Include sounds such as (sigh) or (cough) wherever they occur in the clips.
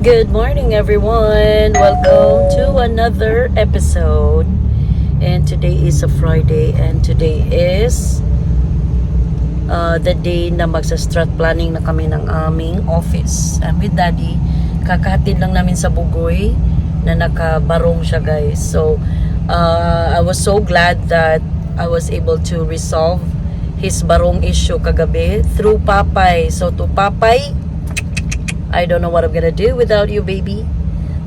Good morning, everyone. Welcome to another episode. And today is a Friday, and today is uh, the day na magsa-strat planning na kami ng aming office. I'm with Daddy. Kakahatid lang namin sa Bugoy na nakabarong siya, guys. So, uh, I was so glad that I was able to resolve his barong issue kagabi through Papay. So, to Papay, I don't know what I'm gonna do without you, baby.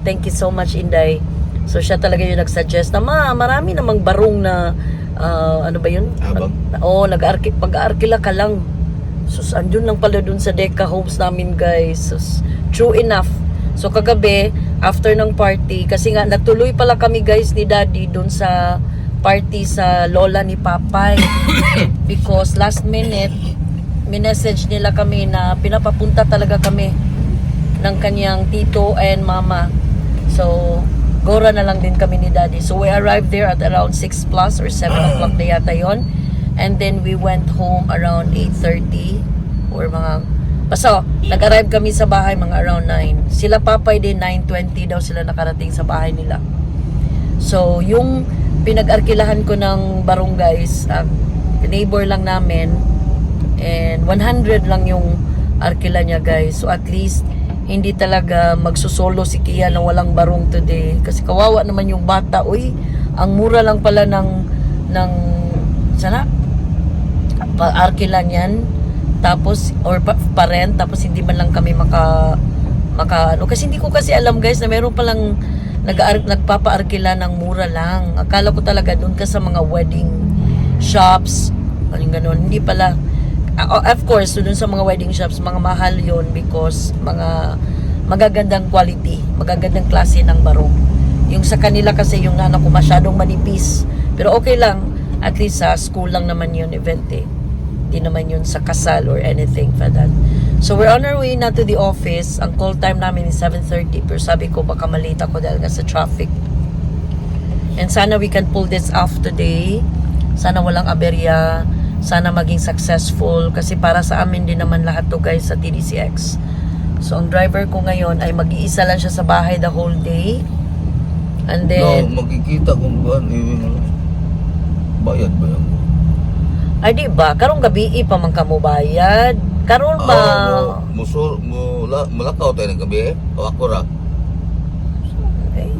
Thank you so much, Inday. So, siya talaga yung nag-suggest na, ma, marami namang barong na, ah, ano ba yun? Abang? Oo, oh, nag-arki, pag-arkila ka lang. Sus, andun lang pala dun sa Deca Homes namin, guys. Sus, true enough. So, kagabi, after ng party, kasi nga, natuloy pala kami, guys, ni Daddy dun sa party sa lola ni Papay. (coughs) Because last minute, minessage nila kami na pinapapunta talaga kami ng kanyang tito and mama. So, gora na lang din kami ni daddy. So, we arrived there at around 6 plus or 7 o'clock na yata yon And then, we went home around 8.30 or mga... Basta, nag-arrive kami sa bahay mga around 9. Sila papay din, 9.20 daw sila nakarating sa bahay nila. So, yung pinag-arkilahan ko ng barongays, uh, neighbor lang namin, and 100 lang yung arkila niya guys. So, at least, hindi talaga magsusolo si Kia na walang barong today. Kasi kawawa naman yung bata. Uy, ang mura lang pala ng, ng, sana? Pa-arkila niyan. Tapos, or pa, pa-rent. Tapos, hindi man lang kami maka, maka, ano. Kasi hindi ko kasi alam guys na meron palang nag nagpapa-arkila ng mura lang. Akala ko talaga doon ka sa mga wedding shops. Aling ganun. Hindi pala. Uh, of course, doon sa mga wedding shops, mga mahal yon because mga magagandang quality, magagandang klase ng barong. Yung sa kanila kasi yung nana ko masyadong manipis. Pero okay lang. At least sa school lang naman yun event eh. Hindi naman yun sa kasal or anything for that. So we're on our way na to the office. Ang call time namin is 7.30 pero sabi ko baka malita ko dahil nga sa traffic. And sana we can pull this off today. Sana walang aberya. Sana maging successful. Kasi para sa amin din naman lahat to guys sa TDCX. So ang driver ko ngayon ay mag-iisa lang siya sa bahay the whole day. And No, then, makikita kung buwan, eh, bayad ba yan? ay di ba, karong gabi pa man ka mo bayad. Karon ba? Ah, mo, musul, mo, la, malakaw tayo ng gabi eh. O ako ra. Okay.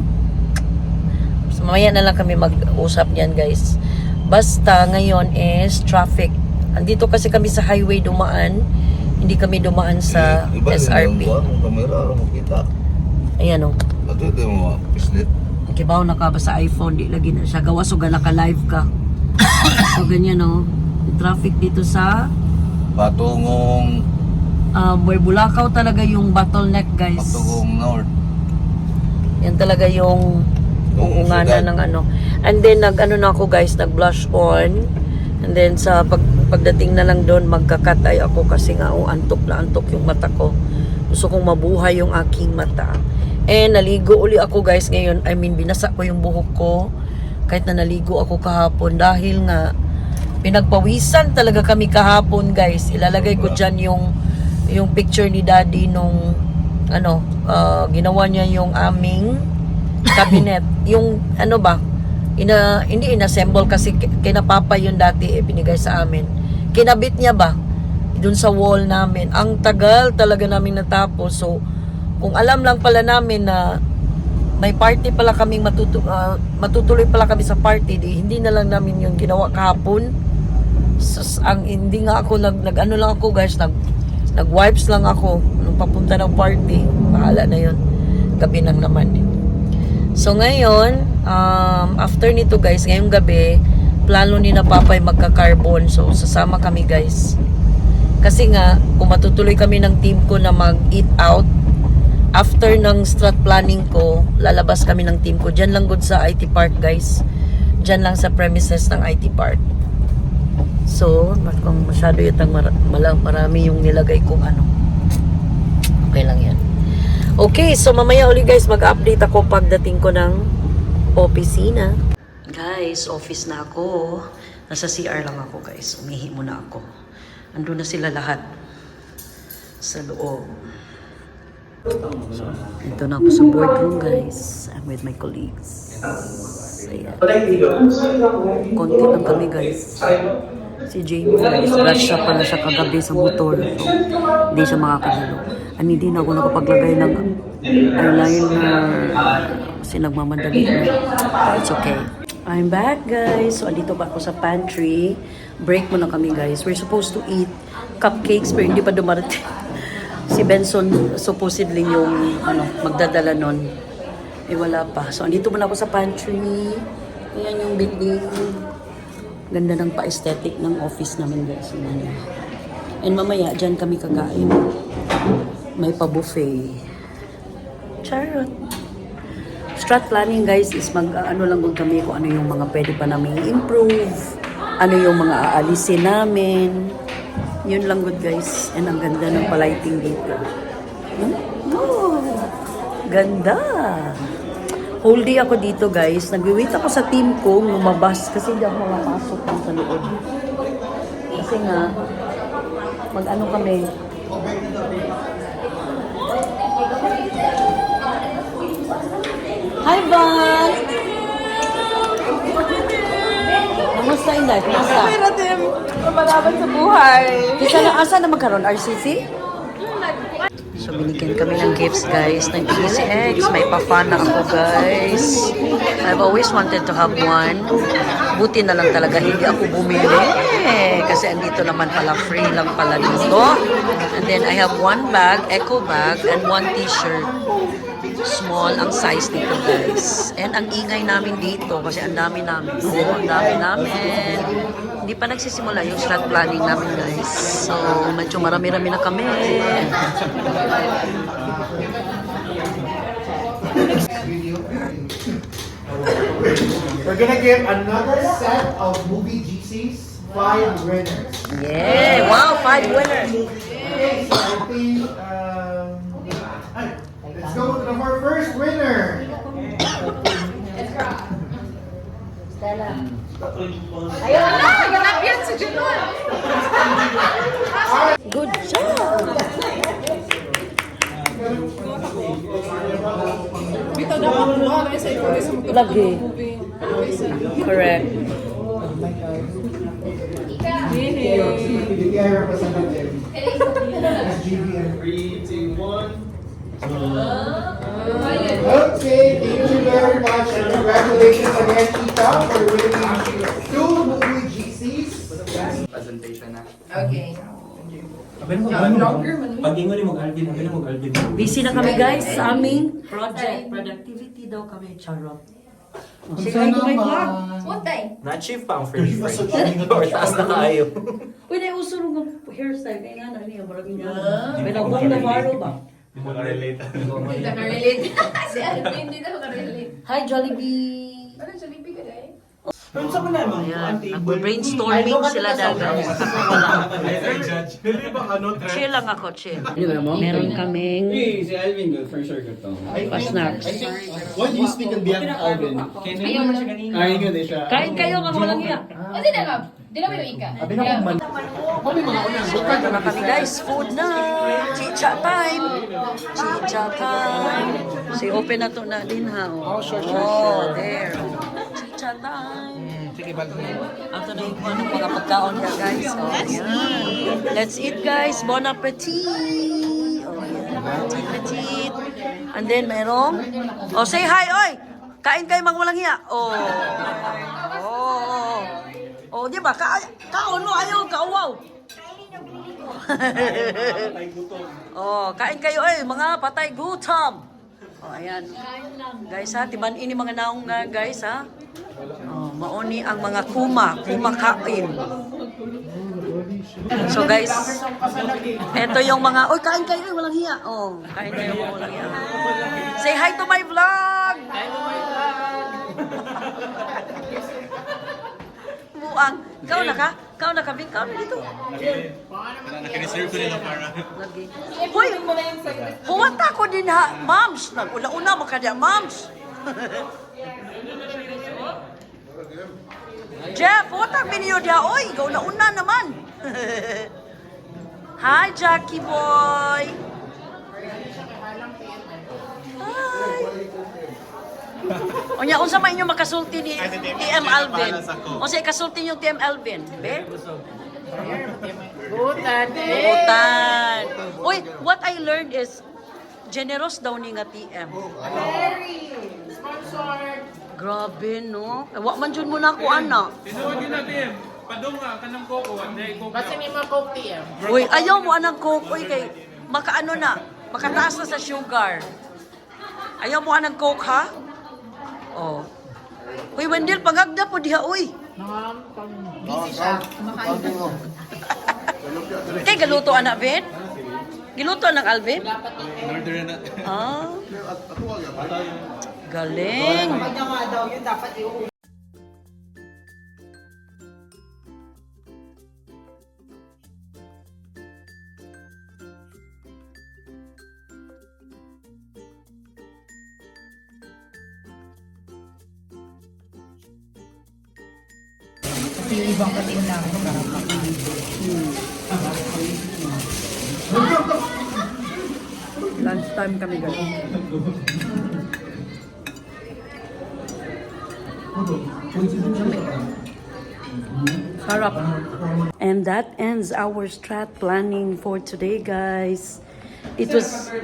So, mamaya na lang kami mag-usap niyan, guys. Basta ngayon is traffic. Andito kasi kami sa highway dumaan. Hindi kami dumaan sa iba SRP. ang buwan, ang kamera, ara mo kita. Ayan o. Ato ito yung mga pislit. Kibaw na ka ba sa iPhone, di lagi na siya. Gawa so gala ka live (coughs) ka. so ganyan o. Traffic dito sa Patungong, um, where Bulacau talaga yung bottleneck, guys. patungong north. Yan talaga yung Yung uungana syudad. ng ano. And then nag ano na ako guys, nag blush on. And then sa pag, pagdating na lang doon magkakat ay ako kasi nga oh, antok na antok yung mata ko. Gusto kong mabuhay yung aking mata. And naligo uli ako guys ngayon. I mean binasa ko yung buhok ko. Kahit na naligo ako kahapon dahil nga pinagpawisan talaga kami kahapon guys. Ilalagay ko dyan yung yung picture ni daddy nung ano, ah, ginawa niya yung aming cabinet. yung ano ba, ina, hindi inassemble kasi ki- kinapapa yun dati eh, binigay sa amin. Kinabit niya ba? Doon sa wall namin. Ang tagal talaga namin natapos. So, kung alam lang pala namin na may party pala kaming matutu ah, matutuloy pala kami sa party, di, hindi na lang namin yung ginawa kahapon. Sus, ang hindi nga ako nag, nag ano lang ako guys, nag nag wipes lang ako nung papunta ng party. Bahala na yun. Gabi nang naman. So ngayon, um, after nito guys, ngayong gabi, plano ni na Papay magka-carbon. So sasama kami guys. Kasi nga, kung matutuloy kami ng team ko na mag-eat out, after ng strat planning ko, lalabas kami ng team ko. Diyan lang good sa IT Park guys. Diyan lang sa premises ng IT Park. So, kung masyado yatang mar- marami yung nilagay kong ano. Okay lang yan. Okay, so mamaya uli guys, mag-update ako pagdating ko ng opisina. Guys, office na ako. Nasa CR lang ako guys. Umihi muna ako. Ando na sila lahat sa loob. Ito na ako sa boardroom guys. I'm with my colleagues. Ayan. Konti lang kami guys. Si Jamie rush siya pala siya kagabi sa motor. So, hindi siya makakadalo. And hindi na ako nakapaglagay ng eyeliner. Kasi nagmamadali na. It's okay. I'm back guys. So, andito pa ako sa pantry. Break muna kami guys. We're supposed to eat cupcakes pero hindi pa dumarating. (laughs) si Benson supposedly yung ano, magdadala nun. Eh wala pa. So, andito muna ako sa pantry. Ayan yung building. Ganda ng pa-aesthetic ng office namin guys. Ayan. And mamaya, dyan kami kakain. May pa-buffet. Charot. Strat planning guys is mag ano lang kung kami kung ano yung mga pwede pa namin improve. Ano yung mga aalisin namin. Yun lang good guys. And ang ganda ng palighting dito. Hmm? Oh, ganda. Whole day ako dito guys. Nag-wait ako sa team ko lumabas kasi hindi ako makapasok dun sa loob. Kasi nga, mag-ano kami, Hi, Van! Kamusta, Inday? Kamusta? Okay na din. Lumalaban sa buhay. Kisa na, asa na magkaroon? RCC? So, binigyan kami ng gifts, guys, ng PCX. May pa-fan ako, guys. I've always wanted to have one. Buti na lang talaga hindi ako bumili. Kasi andito naman pala, free lang pala dito. And then, I have one bag, eco bag, and one t-shirt. Small ang size nito, guys. And ang ingay namin dito, kasi ang dami namin. Oo, ang dami namin. Hindi pa nagsisimula yung slot planning namin, guys. So, medyo marami-rami na kami. We're gonna give another set of movie GCs, five winners. Yeah! Wow, five winners! Okay, so I think, um, let's go to our first winner. Ganap yan si Junun. Good job! Bitaw na ako mo. Ano sa ikaw sa mga Lagi. Correct. DTI representative. SGBN. Okay, thank you very much and congratulations again, Tita, for winning two movie GCs. presentation na. Okay. Abin mo, abin mo. Pag ingon mo Alvin, mo Alvin. Busy na kami guys sa aming project. Productivity daw kami, charot. May ba? vlog. Utay. Na-achieve pa ang first frame. (laughs) Or taas na kaayo. Uy, na usuro ng hairstyle. Kaya nga na niya, marami nga. May nabong na maro ba? Hindi mo na-relate. Hindi na relate. (laughs) Si Alvin, hindi na relate. Hi, Jollibee! Ano lipi ka dahil? Pero sa mga naman, Ayan, nagbe-brainstorming sila dagat. (laughs) Chill lang ako, chill. Meron kaming si Alvin good, for sure good to. pa-snacks. What do you speak on behalf of Alvin? Ayaw mo siya kanina. Ay, good eh siya. Kain kayo, mga walang iya. O, di na lang. Di na may ika. Abi na man. Ito na kami guys, food na. Chicha time. Chicha time. Si open na to na din ha. Oh, sure, sure, oh there. Chicha time. Sige, Ito na yung ano, mga pagkaon niya guys. Oh, yan. Let's eat guys. Bon appetit. Oh, yan. Petit, petit. And then merong, oh say hi, oy. Kain kayo mga walang hiya. Oh. Oh. Oh, di ba? Ka kaon mo, ayaw, (laughs) oh, kain kayo eh, mga patay gutom. Oh, ayan. Guys ha, tiban ini mga naong nga guys ha. Oh, mauni ang mga kuma, kumakain. So guys, eto yung mga, oy kain kayo, eh, walang hiya. Oh, kain kayo walang hiya. Say hi to my vlog! Hi to my vlog! (laughs) Buang. Ikaw na ka? Ikaw na ka, Bing? Ikaw na dito. Nakareserve ko nila para. Lagi. Hoy, huwata ko din ha, moms. Nag-una-una mo ka diya, moms. (laughs) Jeff, huwata binyo diya. Oy, ikaw na-una naman. (laughs) Hi, Jackie boy. Unya, unsa man inyo makasulti ni TM Alvin? Unsa ikasulti niyo TM Alvin? Be? Butan. Butan. Uy, what I learned is generous daw ni nga TM. Sponsored. Grabe, no? Eh, Wa man jud mo na ako, ana. Tinuod yun natin. Padong nga, kanang koko, hindi koko. Basta ni mga coke tea. Uy, ayaw mo anang coke. Uy, kay makaano na, makataas na sa sugar. Ayaw mo anang coke, ha? Oh. Uy, Wendell, pagagda po diha, uy. Busy siya. Kumakain na. Kay galuto anak, Ben? Giluto anak Alvin? Ah. Galing. Lunchtime kami guys. Sarap. And that ends our strat planning for today, guys. It was...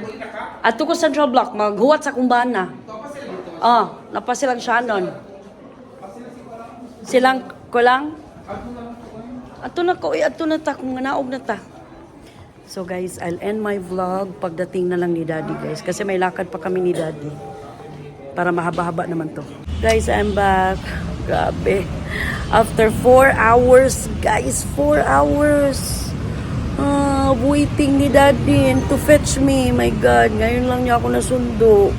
Ato ko Central Block, maghuwat sa kumbana. Ah, napa silang Shannon. Silang ko lang? Ato na ko, eh, ato na ta, kung naog na ta. So guys, I'll end my vlog pagdating na lang ni Daddy guys. Kasi may lakad pa kami ni Daddy. Para mahaba-haba naman to. Guys, I'm back. Grabe. After 4 hours, guys, 4 hours. Ah, waiting ni Daddy to fetch me. My God, ngayon lang niya ako nasundo.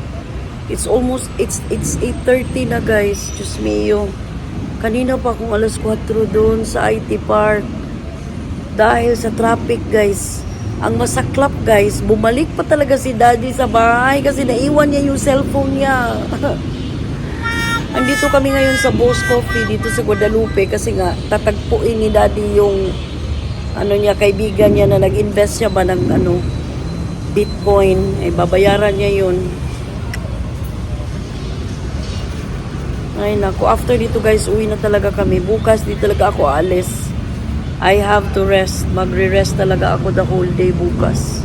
It's almost, it's, it's 8.30 na guys. Diyos mio. Kanina pa akong alas 4 doon sa IT Park dahil sa traffic guys ang masaklap guys bumalik pa talaga si daddy sa bahay kasi naiwan niya yung cellphone niya. (laughs) Andito kami ngayon sa Boss Coffee dito sa Guadalupe kasi nga tatagpuin ni daddy yung ano niya kaibigan niya na nag-invest siya ba ng ano bitcoin. Eh babayaran niya yun. Ay naku after dito guys uwi na talaga kami. Bukas di talaga ako alis I have to rest. Magre-rest talaga ako the whole day bukas.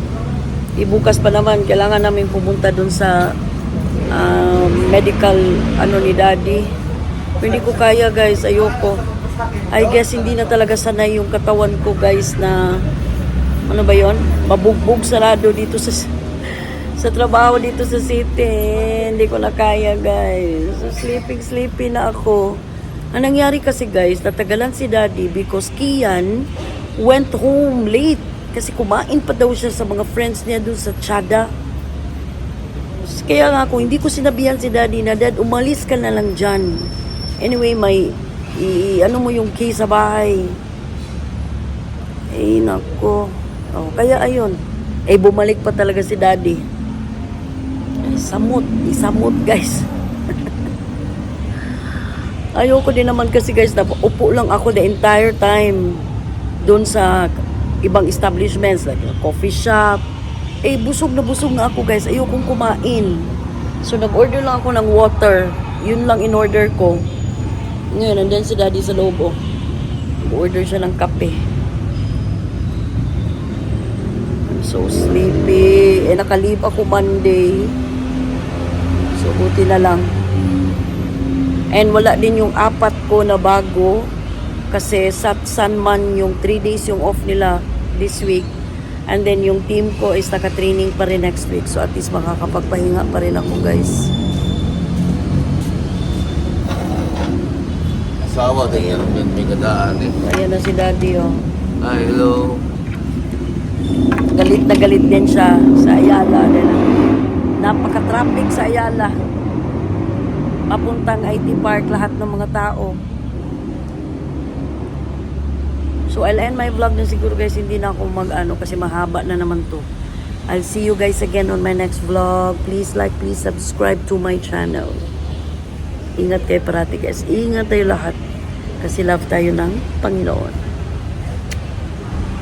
Di bukas pa naman, kailangan namin pumunta dun sa um, medical ano ni daddy. Hindi ko kaya guys, ayoko. I guess hindi na talaga sanay yung katawan ko guys na ano ba yon Mabugbog sarado dito sa sa trabaho dito sa city. Hindi ko na kaya guys. So, sleeping sleepy na ako. Ang nangyari kasi guys, natagalan si daddy because Kian went home late. Kasi kumain pa daw siya sa mga friends niya dun sa Chada. Kaya nga ako, hindi ko sinabihan si daddy na, Dad, umalis ka na lang dyan. Anyway, may, i, ano mo yung key sa bahay. Eh, nako. Oh, kaya ayun. Eh, bumalik pa talaga si daddy. Eh, samot. Isamot, guys. Ayoko din naman kasi guys, na upo lang ako the entire time doon sa ibang establishments like coffee shop. Eh, busog na busog na ako guys. Ayokong kumain. So, nag-order lang ako ng water. Yun lang in-order ko. Ngayon, nandyan si daddy sa loob. Oh. Nag-order siya ng kape. I'm so sleepy. Eh, nakalib ako Monday. So, buti na lang. And wala din yung apat ko na bago kasi Satsan man yung 3 days yung off nila this week. And then yung team ko is naka-training pa rin next week. So at least makakapagpahinga pa rin ako guys. Asawa din yan. May, kadaan eh. Ayan na si daddy oh. Ay, hello. Galit na galit din siya sa Ayala. Napaka-traffic sa Ayala. Papuntang IT Park lahat ng mga tao. So I'll end my vlog na siguro guys. Hindi na ako mag-ano kasi mahaba na naman to. I'll see you guys again on my next vlog. Please like, please subscribe to my channel. Ingat kayo parati guys. Ingat tayo lahat. Kasi love tayo ng Panginoon.